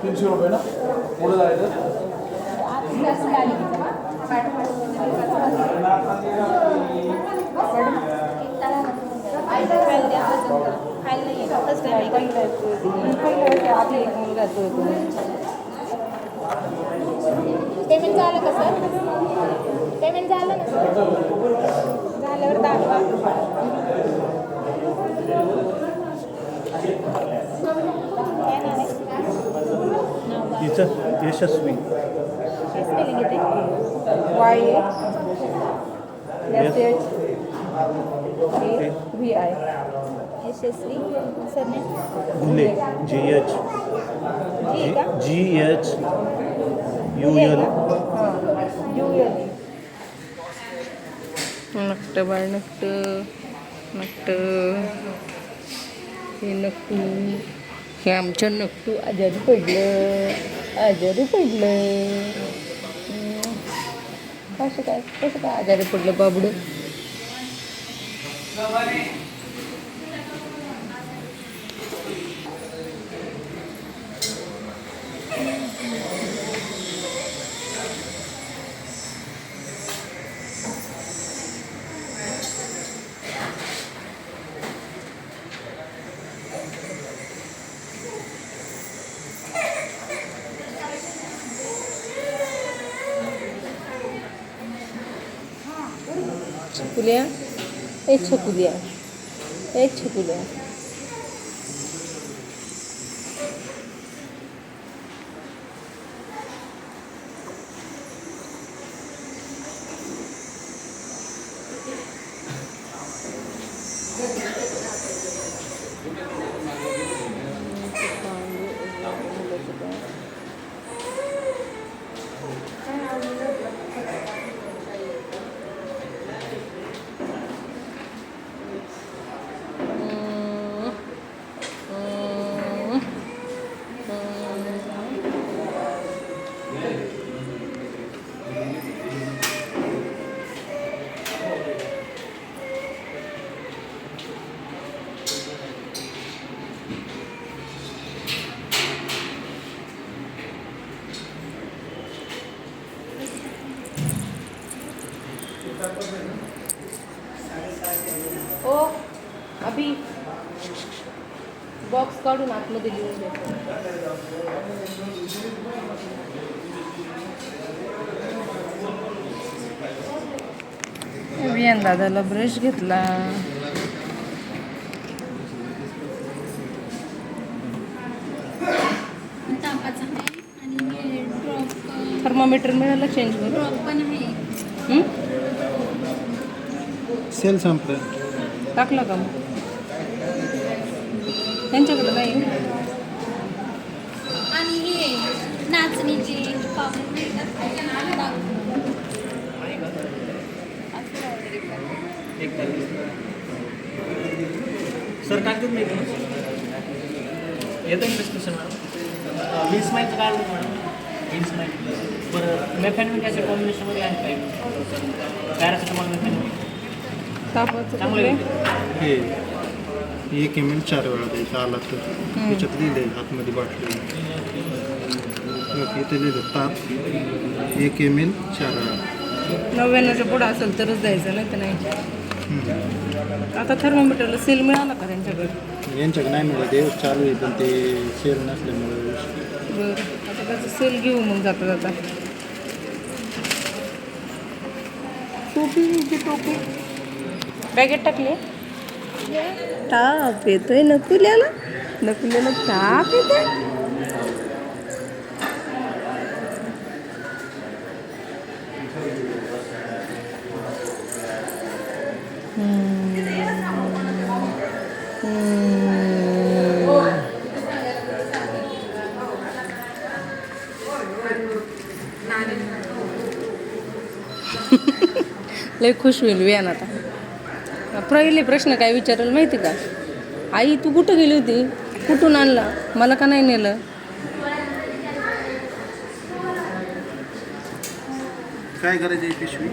तीनशे रुपये ना पुढे जायचं पेमेंट झाल्यावर दाखवा? तिचं यशस्वी काय येते? Y S H A V I Yashasvi surname G H G H U L U L नक्ट बाळ नक्ट नक्ट. हे नक्टू हे आमच्या नक्टू आजारी पडलं आजारी पडलं. कसं काय कसं काय आजारी पडलं बाबडं. ছকুলিয়া এই ছকুলিয়া এই ছকুলিয়া। ओ अभि बॉक्स काढून आतमध्ये लिहून द्या वियान दादाला ब्रश घेतला. थर्मामीटर मिळालं चेंज करून ड्रॉप पण आहे. हं? सेल संपलं. टाकला का मग? त्यांच्याकडे नाही? आणि हे नाचणीची मिळतात सर टाकतात नाही का येतं डिस्कशन मॅडम वीस माहिती काय मॅडम? वीस माहिती बरं मेफॅनमिक ॲसिड कॉम्बिनेशनमध्ये आहे काय पॅरासिटामॉल मेफॅनमिक तापाचं चांगलं कुठलं आहे हे एक एम एल चार वेळा द्यायचा आला तर त्याच्यात लिहिलंय आतमध्ये बाटली. इथे लिहिलं ताप. एक एम एल चार वेळा. नव्याण्णवच्या पुढं असेल तरच द्यायचं नाही तर नाही. आता थर्मोमीटरला सेल मिळाला का त्यांच्याकडे? यांच्याकडे नाही मिळत चालू आहे पण ते सेल नसल्यामुळे. बरं आता त्याचं सेल घेऊ मग जाता जाता. टोपी टोपी बॅगेत टाकली? ताप येतोय नकुल्याला नकुल्याला ताप येतोय. लय खुश होईल वियान आता. पहिले प्रश्न काय विचारलं माहिती का? आई तू कुठं गेली होती? कुठून आणला? मला का नाही नेलं? काय करायचं पिशवी?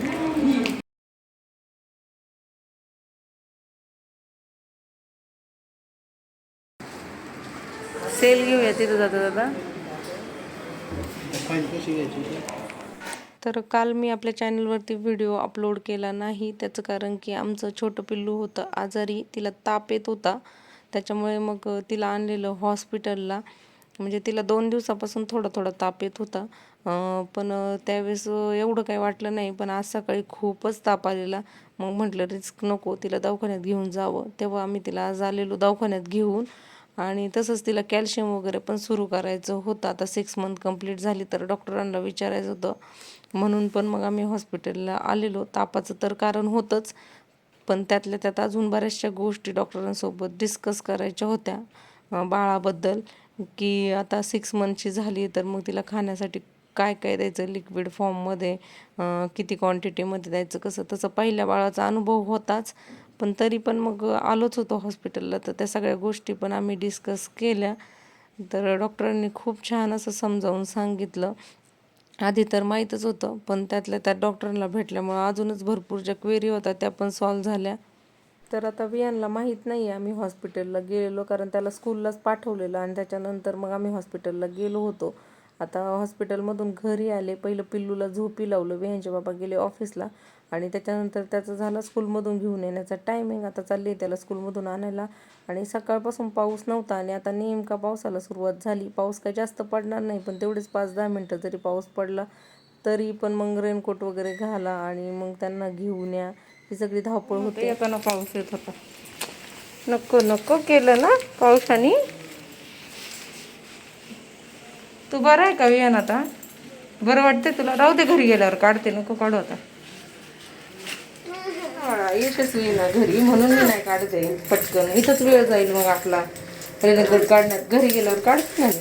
सेल घेऊया तिथं जाता दादा तर काल मी आपल्या चॅनलवरती व्हिडिओ अपलोड केला नाही. त्याचं कारण की आमचं छोटं पिल्लू होतं आजारी. तिला ताप येत होता. त्याच्यामुळे मग तिला आणलेलं हॉस्पिटलला. म्हणजे तिला दोन दिवसापासून थोडा थोडा ताप येत होता. पण त्यावेळेस एवढं काही वाटलं नाही. पण आज सकाळी खूपच ताप आलेला. मग म्हटलं रिस्क नको. तिला दवाखान्यात घेऊन जावं. तेव्हा आम्ही तिला आज आलेलो दवाखान्यात घेऊन. आणि तसंच तिला कॅल्शियम वगैरे पण सुरू करायचं होतं. आता सिक्स मंथ कंप्लीट झाली तर डॉक्टरांना विचारायचं होतं. म्हणून पण मग आम्ही हॉस्पिटलला आलेलो. तापाचं तर कारण होतंच पण त्यातल्या त्यात अजून बऱ्याचशा गोष्टी डॉक्टरांसोबत डिस्कस करायच्या होत्या बाळाबद्दल. की आता सिक्स मंथची झाली तर मग तिला खाण्यासाठी काय काय द्यायचं? लिक्विड फॉर्ममध्ये किती क्वांटिटीमध्ये द्यायचं? कसं? तसं पहिल्या बाळाचा अनुभव होताच. पण तरी पण मग आलोच होतो हॉस्पिटलला. तर त्या सगळ्या गोष्टी पण आम्ही डिस्कस केल्या. तर डॉक्टरांनी खूप छान असं समजावून सांगितलं. आधी तर माहीतच होतं पण त्यातल्या त्यात डॉक्टरांना भेटल्यामुळं अजूनच भरपूर ज्या क्वेरी होत्या त्या पण सॉल्व झाल्या. तर आता वियानला माहीत नाही आहे आम्ही हॉस्पिटलला गेलेलो कारण त्याला स्कूललाच पाठवलेलं आणि त्याच्यानंतर मग आम्ही हॉस्पिटलला गेलो होतो. आता हॉस्पिटलमधून घरी आले पहिलं पिल्लूला झोपी लावलं विहानचे बाबा गेले ऑफिसला आणि त्याच्यानंतर त्याचं झालं स्कूलमधून घेऊन येण्याचा टायमिंग. आता चालली त्याला स्कूलमधून आणायला आणि सकाळपासून पाऊस नव्हता आणि आता नेमका पावसाला सुरुवात झाली. पाऊस काही जास्त पडणार नाही पण तेवढेच पाच दहा मिनटं जरी पाऊस पडला तरी पण मग रेनकोट वगैरे घाला आणि मग त्यांना घेऊन या. ही सगळी धावपळ होते. येताना पाऊस येत होता. नको नको केलं ना पावसाने. तू बरं आहे का विहान आता? बरं वाटतंय तुला? राहू दे घरी गेल्यावर काढते नको काढू आता. येतच यशस्वी ना घरी म्हणून मी नाही काढते पटकन. इथंच वेळ जाईल मग आपला. काढण्यात घरी गेल्यावर काढत नाही